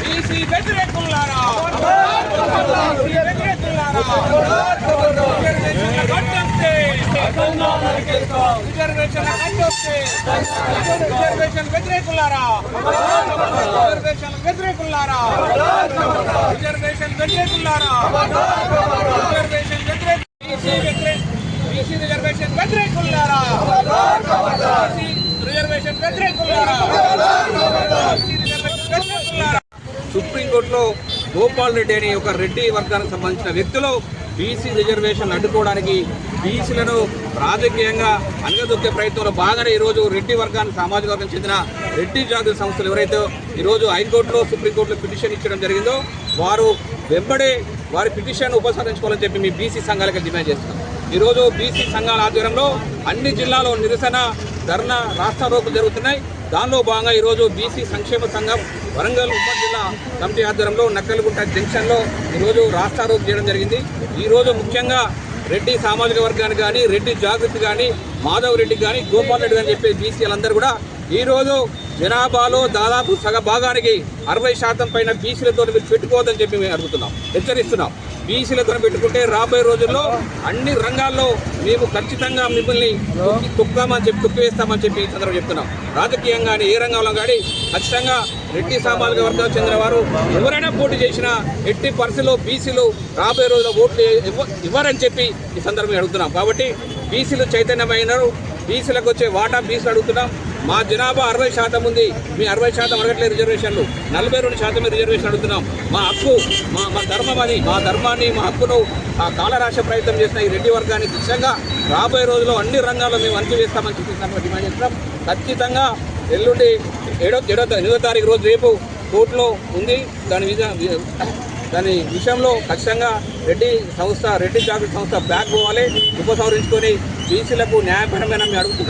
BC వ్యతిరేకులారా reservation వ్యతిరేకులారా reservation వ్యతిరేకులారా రిజర్వేషన్ వ్యతిరేకులారా రిజర్వేషన్ వ్యతిరేక బీసీ రిజర్వేషన్ వ్యతిరేకులారా రిజర్వేషన్ వ్యతిరేకులారా సుప్రీంకోర్టులో గోపాల్ రెడ్డి అనే ఒక రెడ్డి వర్గానికి సంబంధించిన వ్యక్తులు బీసీ రిజర్వేషన్ అడ్డుకోవడానికి బీసీలను రాజకీయంగా అనగదొక్కే ప్రయత్నంలో బాగానే ఈరోజు రెడ్డి వర్గానికి సామాజిక వర్గం చెందిన రెడ్డి జాగృతి సంస్థలు ఎవరైతే ఈరోజు హైకోర్టులో సుప్రీంకోర్టులో పిటిషన్ ఇచ్చడం జరిగిందో వారు వెంబడే వారి పిటిషన్ ఉపసంహరించుకోవాలని చెప్పి మీ బీసీ సంఘాలకు డిమాండ్ చేస్తున్నాం. ఈరోజు బీసీ సంఘాల ఆధ్వర్యంలో అన్ని జిల్లాలో నిరసన ధర్నా రాష్ట్ర రోకులు జరుగుతున్నాయి. దానిలో భాగంగా ఈరోజు బీసీ సంక్షేమ సంఘం వరంగల్ ఉప జిల్లా కమిటీ ఆధ్వర్యంలో నక్కలగుంట జంక్షన్లో ఈరోజు రాష్ట్ర చేయడం జరిగింది. ఈరోజు ముఖ్యంగా రెడ్డి సామాజిక వర్గానికి కానీ రెడ్డి జాగృతి కానీ మాధవ్ రెడ్డి కానీ గోపాల్ రెడ్డి కానీ చెప్పే బీసీలందరూ కూడా ఈరోజు జనాభాలో దాదాపు సగ భాగానికి అరవై శాతం పైన బీసీలతో మీరు పెట్టుకోవద్దని చెప్పి మేము అడుగుతున్నాం. హెచ్చరిస్తున్నాం. బీసీలతో పెట్టుకుంటే రాబోయే రోజుల్లో అన్ని రంగాల్లో మేము ఖచ్చితంగా మిమ్మల్ని తొక్కి తొక్కుతామని చెప్పి తొక్కివేస్తామని చెప్పి ఈ సందర్భంగా చెప్తున్నాం. రాజకీయంగా కానీ ఏ రంగంలో కానీ ఖచ్చితంగా రెడ్డి సామాజిక వర్గానికి చెందిన వారు ఎవరైనా పోటీ చేసినా ఎట్టి పరిస్థితుల్లో బీసీలు రాబోయే రోజుల్లో ఓట్లు ఇవ్వ- ఇవ్వరని చెప్పి ఈ సందర్భంగా అడుగుతున్నాం. కాబట్టి బీసీలు చైతన్యమైనారు బీసీలకు వచ్చే వాటా బీసీలు అడుగుతున్నాం. మా జనాభా అరవై శాతం ఉంది. మీ అరవై శాతం అడగట్లేదు రిజర్వేషన్లు. నలభై రెండు శాతమే రిజర్వేషన్ అడుగుతున్నాం. మా హక్కు మా మా ధర్మం అది మా ధర్మాన్ని మా హక్కును ఆ కాలరాశ ప్రయత్నం చేసిన ఈ రెడ్డి వర్గానికి ఖచ్చితంగా రాబోయే రోజుల్లో అన్ని రంగాల్లో మేము అంచు వేస్తామని చెప్పి డిమాండ్ చేస్తున్నాం. ఖచ్చితంగా ఎల్లుండి ఏడో ఏడో ఎనిమిదో తారీఖు రోజు రేపు కోర్టులో ఉంది. దాని దాని విషయంలో ఖచ్చితంగా రెడ్డి సంస్థ రెడ్డి జాగ్రత్త సంస్థ బ్యాక్ పోవాలి. ఉపసంహరించుకొని బీసీలకు న్యాయపరమైన మేము అడుగుతున్నాం.